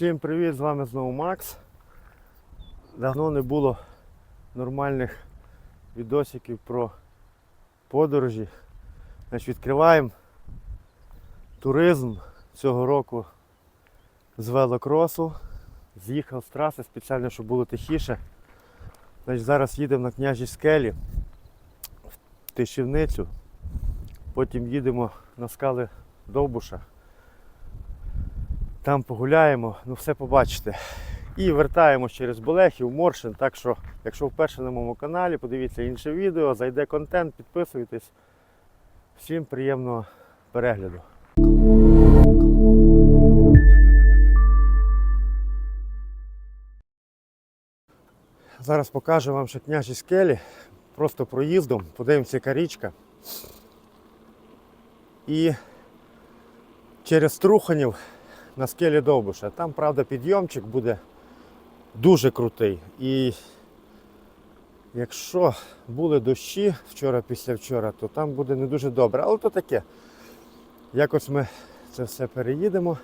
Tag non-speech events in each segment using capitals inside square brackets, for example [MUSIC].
Всім привіт, з вами знову Макс. Давно не було нормальних відосиків про подорожі. Значить, відкриваємо туризм цього року з велокросу. З'їхав з траси спеціально, щоб було тихіше. Значить, зараз їдемо на княжі скелі в Тишівницю. Потім їдемо на скали Довбуша. Там погуляємо, ну все побачите. І вертаємось через Болехів, Моршин. Так що, якщо вперше на моєму каналі, подивіться інше відео, зайде контент, підписуйтесь. Всім приємного перегляду. Зараз покажу вам ще княжі скелі. Просто проїздом, подивимося, яка річка. І через Труханів на скелі Довбуша. Там, правда, підйомчик буде дуже крутий. І якщо були дощі вчора після то там буде не дуже добре. Але то таке. Якось ми це все переїдемо.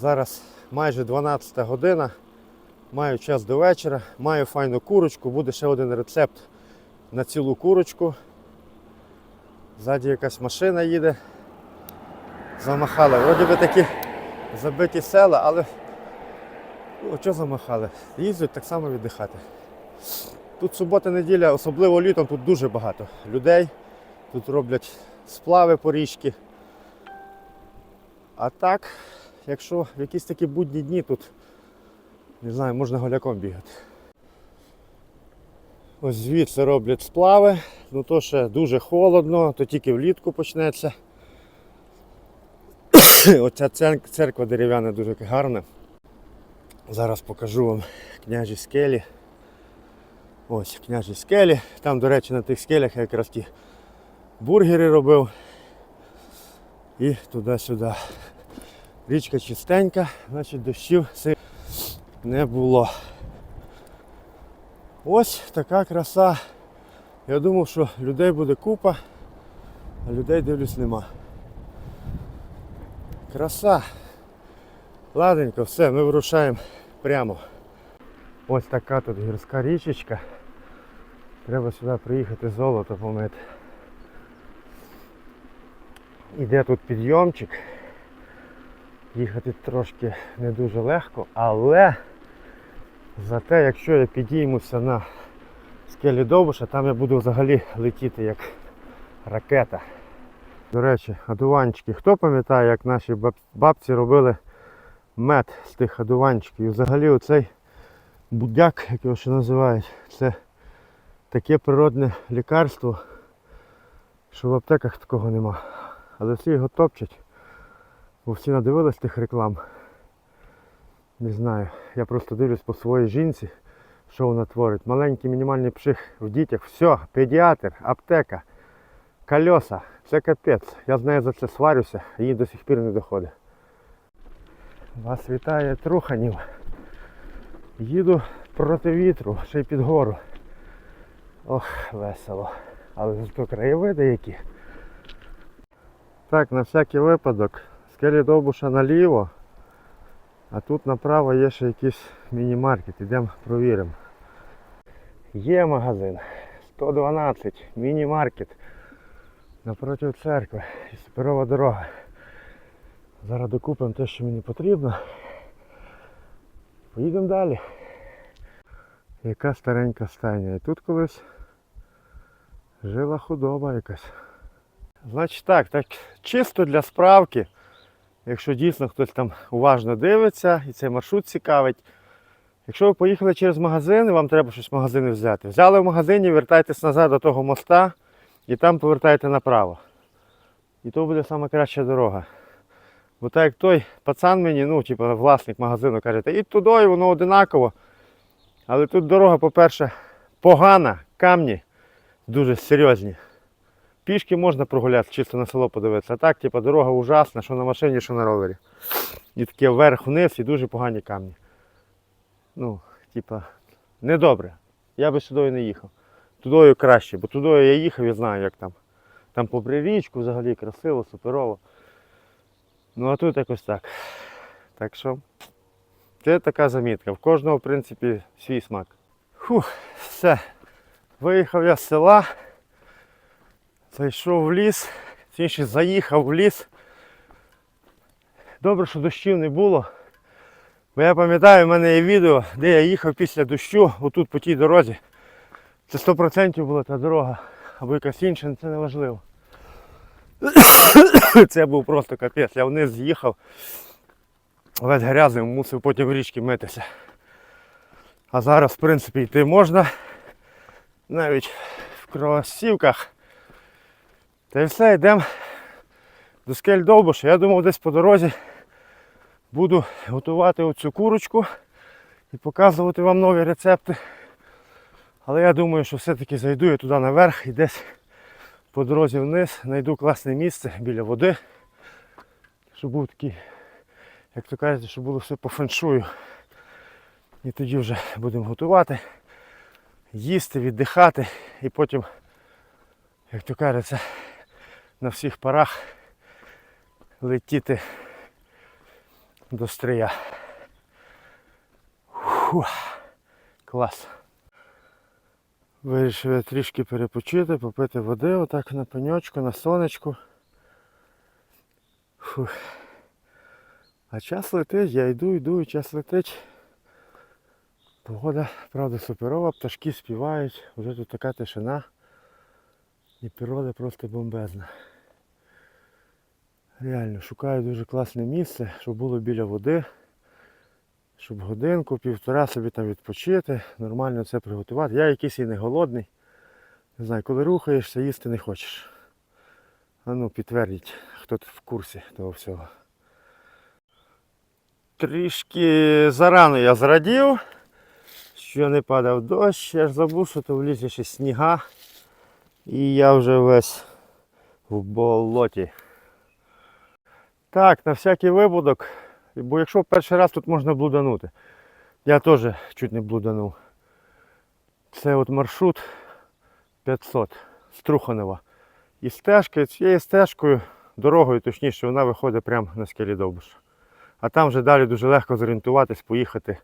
Зараз майже 12 година. Маю час до вечора, маю файну курочку, буде ще один рецепт на цілу курочку. Ззаді якась машина їде. Замахала. Вроді би такі забиті села, але що замахали? Їздять так само віддихати. Тут субота-неділя, особливо літом, тут дуже багато людей. Тут роблять сплави по річці. А так, якщо в якісь такі будні дні тут, не знаю, можна голяком бігати. Ось звідси роблять сплави, ну то ще дуже холодно, то тільки влітку почнеться. [COUGHS] Оця церква дерев'яна дуже гарна. Зараз покажу вам княжі скелі. Ось княжі скелі. Там, до речі, на тих скелях я якраз ті бургери робив. І туди-сюди. Річка чистенька, значить дощів не було. Ось така краса. Я думав, що людей буде купа, а людей дивлюсь нема. Краса. Ладненько, все, ми вирушаємо прямо. Ось така тут гірська річечка. Треба сюди приїхати золото помити. Іде тут підйомчик. Їхати трошки не дуже легко, але зате якщо я підіймуся на скелі Довбуша, там я буду взагалі летіти як ракета. До речі, одуванчики. Хто пам'ятає, як наші бабці робили мед з тих одуванчиків? І взагалі оцей будяк, як його ще називають, це таке природне лікарство, що в аптеках такого нема. Але всі його топчуть, бо всі надивились тих реклам. Не знаю. Я просто дивлюсь по своїй жінці, що вона творить. Маленький мінімальний пших в дітях. Все, педіатр, аптека колеса, це капець. Я з нею за це сварюся, їй до сих пір не доходить. Вас вітає Труханів. Їду проти вітру, ще й під гору. Ох, весело. Але зато краєвиди які. Так, на всякий випадок, скелі Довбуша наліво, а тут направо є ще якийсь міні-маркет. Ідемо провіримо. Є магазин. 112, міні-маркет напроти церкви і суперова дорога. Зараз докупимо те, що мені потрібно. Поїдемо далі. Яка старенька стайня. І тут колись жила худоба якась. Значить так, так чисто для справки. Якщо дійсно хтось там уважно дивиться і цей маршрут цікавить. Якщо ви поїхали через магазин і вам треба щось в магазини взяти. Взяли в магазині, вертайтесь назад до того моста і там повертаєте направо. І то буде саме краща дорога. Бо так як той пацан мені, ну, типу, власник магазину каже, і туди, воно одинаково. Але тут дорога, по-перше, погана, камні дуже серйозні. Пішки можна прогуляти, чисто на село подивитися. А так, типу, дорога ужасна, що на машині, що на ровері. І таке вверх-вниз і дуже погані камні. Ну, типа, недобре. Я би сюди не їхав. Тудою краще, бо тудою я їхав і знаю, як там. Там попри річку взагалі красиво, суперово. Ну а тут якось так. Так що Це така замітка. В кожного, в принципі, свій смак. Фух, все. Виїхав я з села, зайшов в ліс, точніше заїхав в ліс. Добре, що дощів не було. Бо я пам'ятаю, в мене є відео, де я їхав після дощу, отут по тій дорозі. Це 100% була та дорога, або якась інша, це не важливо. [COUGHS] Це був просто капець. Я вниз з'їхав, весь грязний, мусив потім в річки митися. А зараз, в принципі, йти можна. Навіть в кросівках. Та й все, йдемо до скель Довбуша. Я думав десь по дорозі буду готувати оцю курочку і показувати вам нові рецепти. Але я думаю, що все-таки зайду я туди наверх і десь по дорозі вниз знайду класне місце біля води. Щоб був такий, як то кажуть, щоб було все по феншую. І тоді вже будемо готувати, їсти, віддихати і потім, як то кажеться, на всіх парах летіти до стрия. Фу, клас. Вирішив я трішки перепочити, попити води отак на пеньочку, на сонечку. Фух. А час летить, я йду, йду, і час летить. Погода, правда, суперова, пташки співають, вже тут така тишина. І природа просто бомбезна. Реально, шукаю дуже класне місце, щоб було біля води, щоб годинку, півтора собі там відпочити, нормально це приготувати. Я якийсь і не голодний. Не знаю, коли рухаєшся, їсти не хочеш. А ну підтвердіть, хто тут в курсі того всього. Трішки зарано я зрадів, що не падав дощ, я ж забув, що то в лісі ще сніга. І я вже весь в болоті. Так, на всякий випадок, бо якщо перший раз тут можна блуданути. Я теж чуть не блуданув. Це от маршрут 500 з Труханова. І стежка, цією стежкою, дорогою, точніше, вона виходить прямо на скелі Довбуш. А там вже далі дуже легко зорієнтуватись, поїхати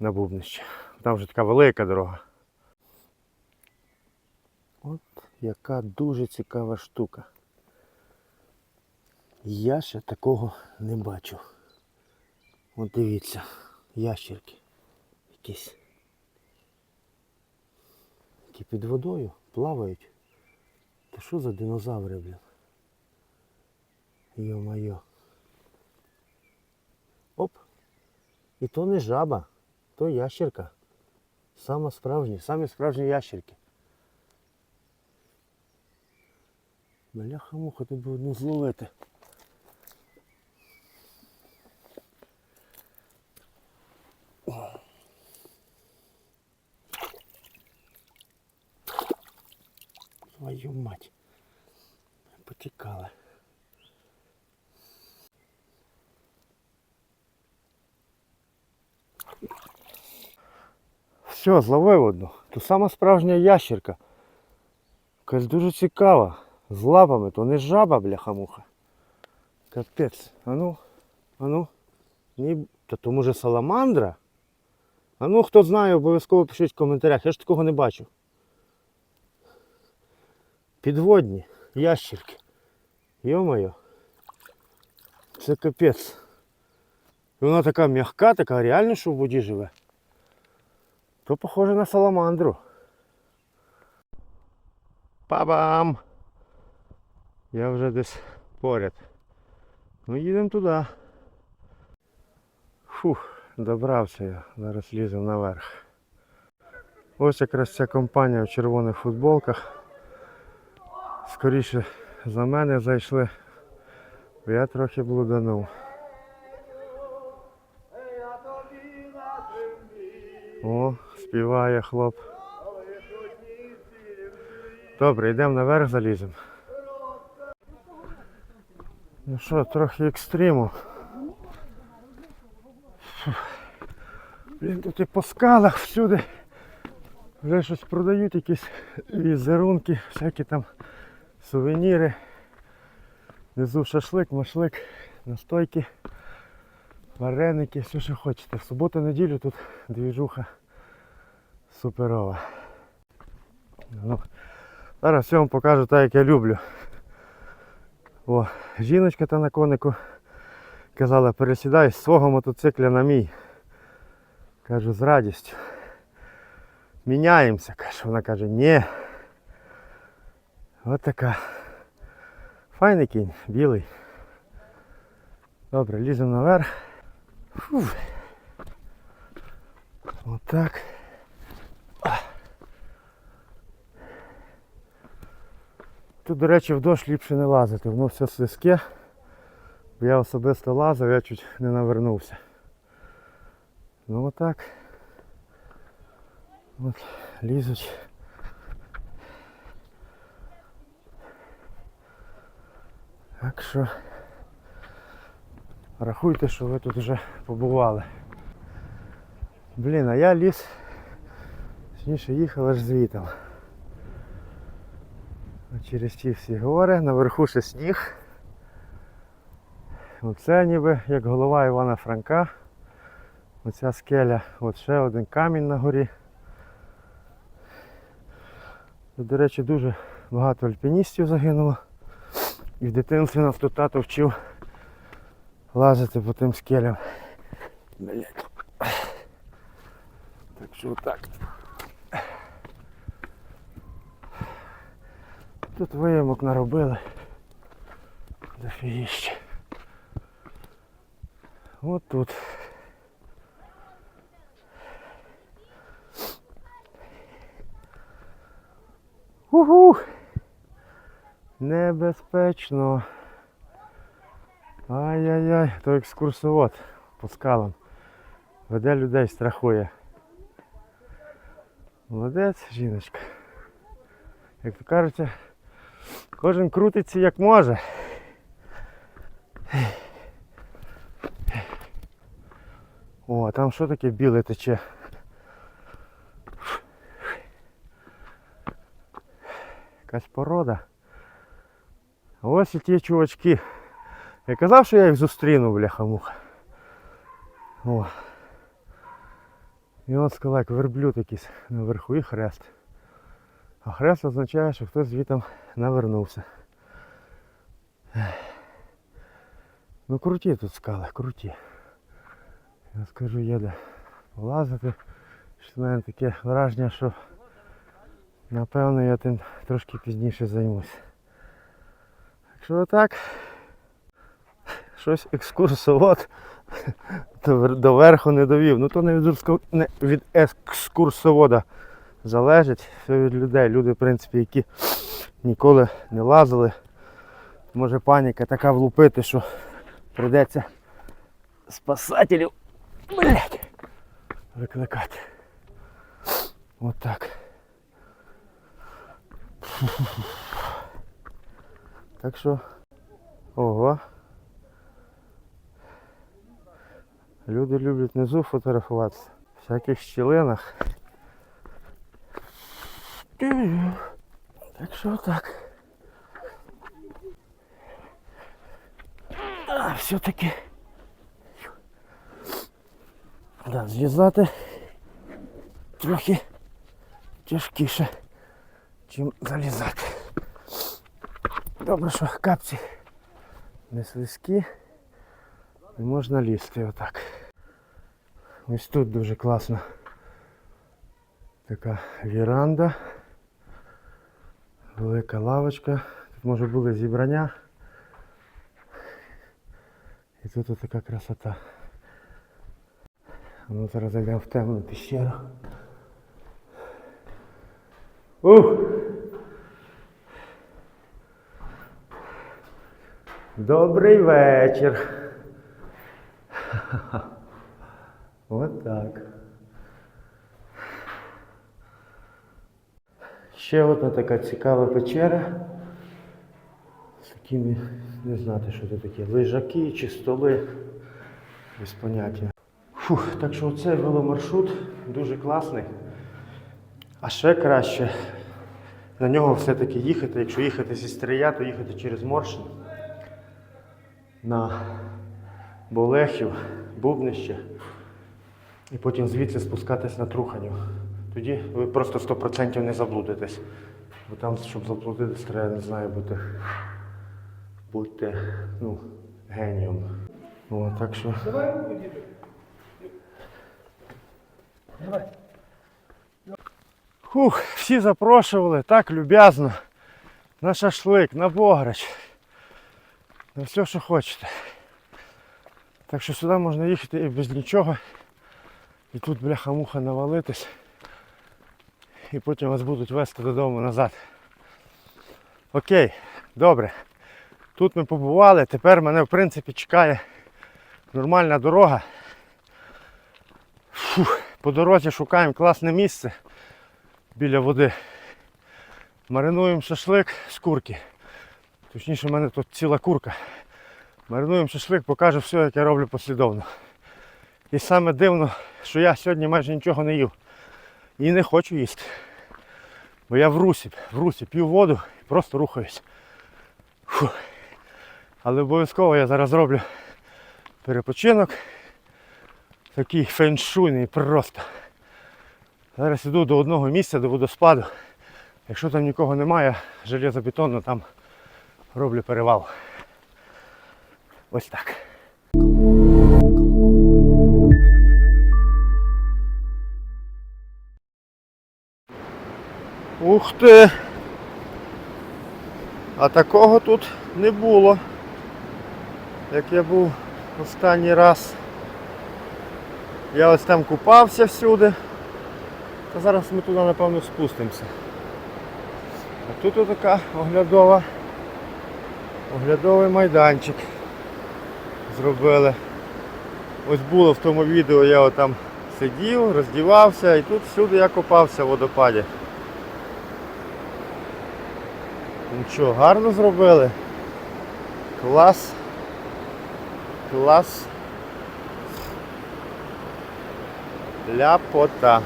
на Бубнище. Там вже така велика дорога. От яка дуже цікава штука. Я ще такого не бачу. От дивіться, ящерки якісь. Які під водою плавають. Та що за динозаври, блін? Йо-майо. Оп. І то не жаба, то ящерка. Сама справжня, самі справжні ящерки. Бляха муха, ти би одну зловити. Твою мать. Потікали. Все, зловив одну. То сама справжня ящерка. Якась дуже цікава. З лапами, то не жаба, бляха-муха. Капець. А ну, а ну. Ні, та то може саламандра? А ну хто знає, обов'язково пишіть в коментарях. Я ж такого не бачу. Підводні ящерки. Йо-моє. Це капець. Вона така м'яка, така реально, що в воді живе. То похоже на саламандру. Па-бам! Я вже десь поряд. Ну їдемо туди. Фух, добрався я. Зараз ліземо наверх. Ось якраз ця компанія в червоних футболках. Скоріше за мене зайшли. бо Я трохи блуданув. О, співає хлоп. Добре, йдемо наверх заліземо. Ну що, трохи екстриму. Фух. Блін, тут і по скалах всюди. Вже щось продають, якісь візерунки, всякі там сувеніри. Внизу шашлик, машлик, настойки. вареники, все, що хочете. В суботу, неділю тут двіжуха суперова. Ну, зараз все вам покажу так, як я люблю. О, жіночка та на конику казала, пересідай з свого мотоцикля на мій. Кажу, з радістю. Міняємося, каже. Вона каже, ні. От така. Файний кінь, білий. Добре, ліземо наверх. Фух. Отак. Тут, до речі, в дощ ліпше не лазити, воно все слизьке. Бо я особисто лазив, я чуть не навернувся. Ну отак. От, лізуть. Так що рахуйте, що ви тут вже побували. Блін, а я ліз, точніше їхав аж звітом. Через ті всі гори, наверху ще сніг. Оце ніби як голова Івана Франка. Оця скеля, от ще один камінь на горі. До речі, дуже багато альпіністів загинуло. І в дитинстві нас тут тато вчив лазити по тим скелям. Блять. Так що отак. Тут виямок наробили. Дофігіще. От тут. Угу. Небезпечно. Ай-яй-яй, то екскурсовод по скалам. Веде людей, страхує. Молодець, жіночка. Як то кажеться, кожен крутиться як може. О, там що таке біле тече? Якась порода. Ось і ті чувачки. Я казав, що я їх зустріну, бляха-муха. О. І от скала, як верблюд якийсь наверху і хрест. А хрест означає, що хтось звітом навернувся. Ну круті тут скали, круті. Я скажу, є де полазити. Щось в мене таке враження, що напевно я тим трошки пізніше займусь. Так що отак. Щось екскурсовод до верху не довів. Ну то не від, екскурсовода залежить, все від людей. Люди, в принципі, які ніколи не лазили. Може паніка така влупити, що прийдеться спасателів блять, викликати. Отак. Так що. Ого. Люди люблять внизу фотографуватися. В всяких щілинах. Так що так. А, все-таки. Да, з'їздати трохи тяжкіше, чим залізати. Добре, що капці не слизькі і можна лізти отак. Ось тут дуже класна така віранда. Велика лавочка. Тут може були зібрання. І тут от така красота. Ну зараз зайдемо в темну піщеру. Ух! Добрий вечір. От так. Ще одна така цікава печера. З такими, не знати, що це таке, лежаки чи столи. Без поняття. Фух, так що оцей веломаршрут дуже класний. А ще краще на нього все-таки їхати, якщо їхати зі Стрия, то їхати через Моршин на Болехів бубнище. І потім звідси спускатись на Труханів. Тоді ви просто 100% не заблудитесь. Бо там, щоб заблудитись, треба, не знаю, бути, бути ну, генієм. О, так що. Давай руку, діду. Давай. Хух, всі запрошували так люб'язно. На шашлик, на бограч. На все, що хочете. Так що сюди можна їхати і без нічого. І тут бляха-муха навалитись. І потім вас будуть везти додому назад. Окей, добре. Тут ми побували, тепер мене в принципі чекає нормальна дорога. Фух, по дорозі шукаємо класне місце біля води. Маринуємо шашлик з курки. Точніше, в мене тут ціла курка. Маринуємо шашлик, покажу все, як я роблю послідовно. І саме дивно, що я сьогодні майже нічого не їв. І не хочу їсти. Бо я в русі, в русі п'ю воду і просто рухаюсь. Фу. Але обов'язково я зараз роблю перепочинок. Такий феншуйний просто. Зараз іду до одного місця, до водоспаду. Якщо там нікого немає, железобетонно там роблю перевал. Ось так. Ух ти! А такого тут не було, як я був останній раз. Я ось там купався всюди. Та зараз ми туди напевно спустимося. А тут отака оглядова, оглядовий майданчик зробили. Ось було в тому відео, я отам сидів, роздівався і тут всюди я купався в водопаді. Нічого, гарно зробили. Клас. Клас. Ляпота.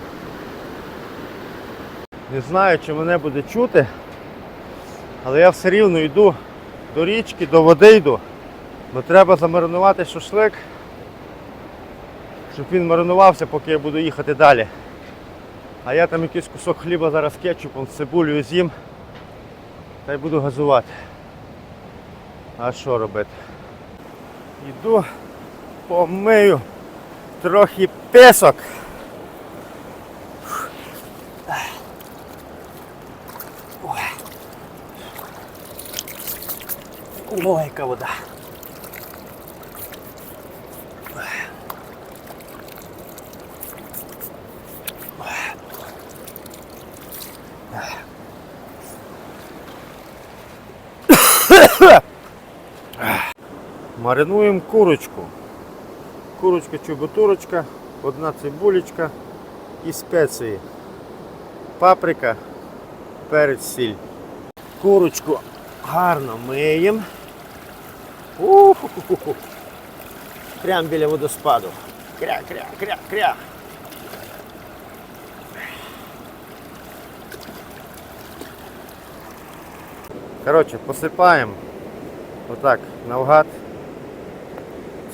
Не знаю, чи мене буде чути, але я все рівно йду до річки, до води йду. Бо треба замаринувати шашлик, щоб він маринувався, поки я буду їхати далі. А я там якийсь кусок хліба зараз кетчупом, з цибулею з'їм та й буду газувати. А що робити? Йду, помию трохи песок. Ой, яка вода. Маринуємо курочку. Курочка чубутурочка, одна цибулечка і спеції. Паприка, перець, сіль. Курочку гарно миємо. Прямо біля водоспаду. Кря, кря, кря, кря. Коротше, посипаємо. Отак, навгад.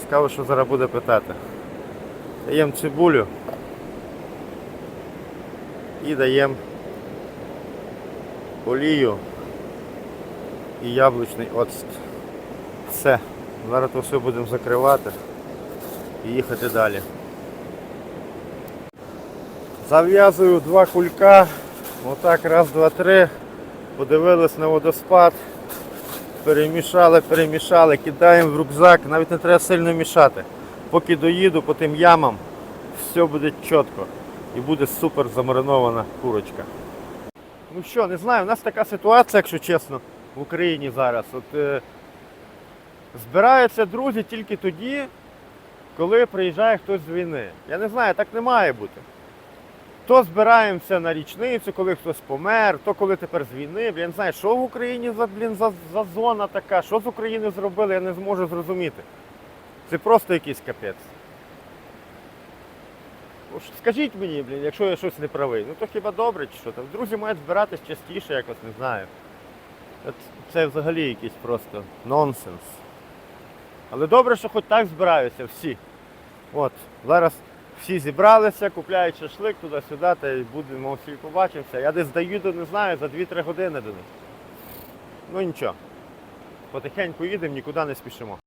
Цікаво, що зараз буде питати. Даємо цибулю і даємо олію і яблучний оцет. Все. Зараз то все будемо закривати і їхати далі. Зав'язую два кулька. Отак, раз, два, три. Подивились на водоспад. Перемішали, перемішали, кидаємо в рюкзак, навіть не треба сильно мішати. Поки доїду по тим ямам, все буде чітко і буде супер замаринована курочка. Ну що, не знаю, у нас така ситуація, якщо чесно, в Україні зараз. От, е, збираються друзі тільки тоді, коли приїжджає хтось з війни. Я не знаю, так не має бути. То збираємося на річницю, коли хтось помер, то коли тепер з війни. Я не знаю, що в Україні за, блін, за, за зона така, що з України зробили, я не зможу зрозуміти. Це просто якийсь капець. Скажіть мені, блін, якщо я щось не правий, ну то хіба добре чи що? Там друзі мають збиратись частіше, якось не знаю. Це взагалі якийсь просто нонсенс. Але добре, що хоч так збираються всі. От, зараз всі зібралися, купляють шашлик туди-сюди, та й будемо всі побачимося. Я десь доїду, не знаю, за 2-3 години до них. Ну нічого. Потихеньку їдемо, нікуди не спішимо.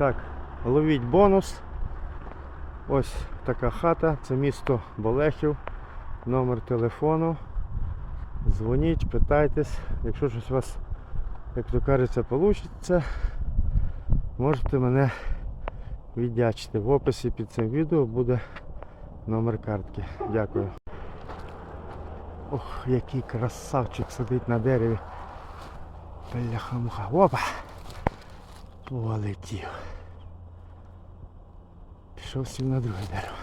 Так, ловіть бонус. Ось така хата, це місто Болехів, номер телефону. Дзвоніть, питайтесь, якщо щось у вас, як то кажеться, вийде, можете мене віддячити. В описі під цим відео буде номер картки. Дякую. Ох, який красавчик сидить на дереві. Бляха-муха. Опа! Полетів. Пішов сів на друге дерево.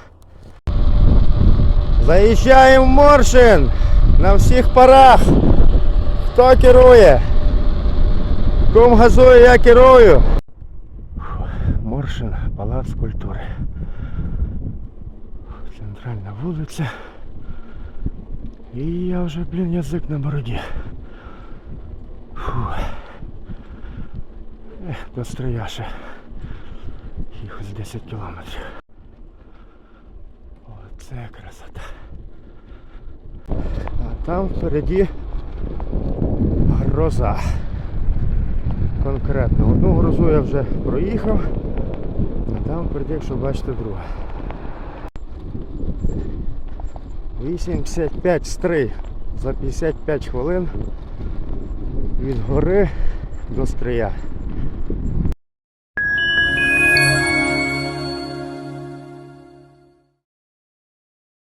Заїжджаємо в Моршин! На всіх парах! Хто керує? Ком газує, я керую. Моршин, палац культури. Центральна вулиця. І я вже, блін, язик на бороді. Фу. Ех, до Стрияша. Якихось 10 кілометрів. Оце красота. А там впереді гроза. Конкретно. Одну грозу я вже проїхав, а там впереді, якщо бачите, друга. 8,55 стрий за 55 хвилин від гори до стрия.